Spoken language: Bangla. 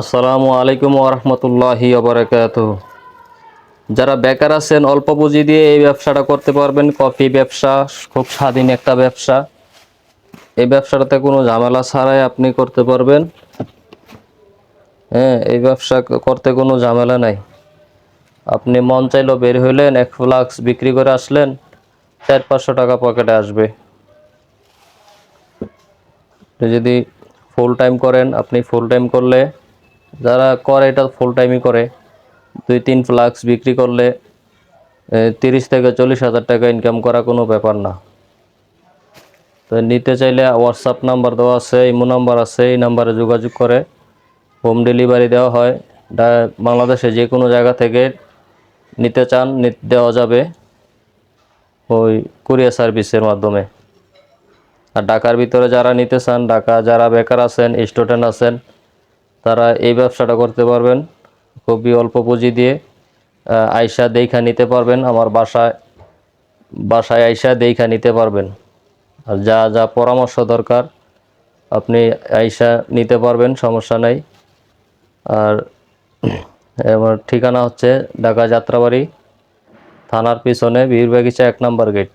আসসালামু আলাইকুম ওরহমতুল্লাহি ওবরাকাত যারা বেকার আছেন, অল্প পুঁজি দিয়ে এই ব্যবসাটা করতে পারবেন। কফি ব্যবসা, খুব স্বাধীন একটা ব্যবসা। এই ব্যবসাটাতে কোনো ঝামেলা ছাড়াই আপনি করতে পারবেন। হ্যাঁ এই ব্যবসা করতে কোনো ঝামেলা নাই। আপনি মন চাইলো বের হইলেন, এক ফ্লাক্স বিক্রি করে আসলেন, চার পাঁচশো টাকা পকেটে আসবে। যদি ফুল টাইম করেন, আপনি ফুল টাইম করলে যারা করে এটা ফুল টাইমই করে, দুই তিন ফ্লাক্স বিক্রি করলে তিরিশ থেকে চল্লিশ হাজার টাকা ইনকাম করা কোনো ব্যাপার না। তো নিতে চাইলে হোয়াটসঅ্যাপ নাম্বার দেওয়া আছে ইমো নাম্বার আছে, এই নাম্বারে যোগাযোগ করে হোম ডেলিভারি দেওয়া হয়। বাংলাদেশে যে কোনো জায়গা থেকে নিতে চান দেওয়া যাবে ওই কুরিয়ার সার্ভিসের মাধ্যমে। আর ঢাকার ভিতরে যারা নিতে চান, ঢাকা যারা বেকার আছেন স্টুডেন্ট আছেন তারা এই ব্যবসাটা করতে পারবেন। খুবই অল্প পুঁজি দিয়ে আয়সা দেখা নিতে পারবেন। আমার বাসায় বাসায় আয়সা দেখা নিতে পারবেন। আর যা যা পরামর্শ দরকার, আপনি আয়সা নিতে পারবেন, সমস্যা নাই। আর আমার ঠিকানা হচ্ছে ঢাকা যাত্রাবাড়ি, থানার পিছনে বীর বাগিচা এক নম্বর গেট।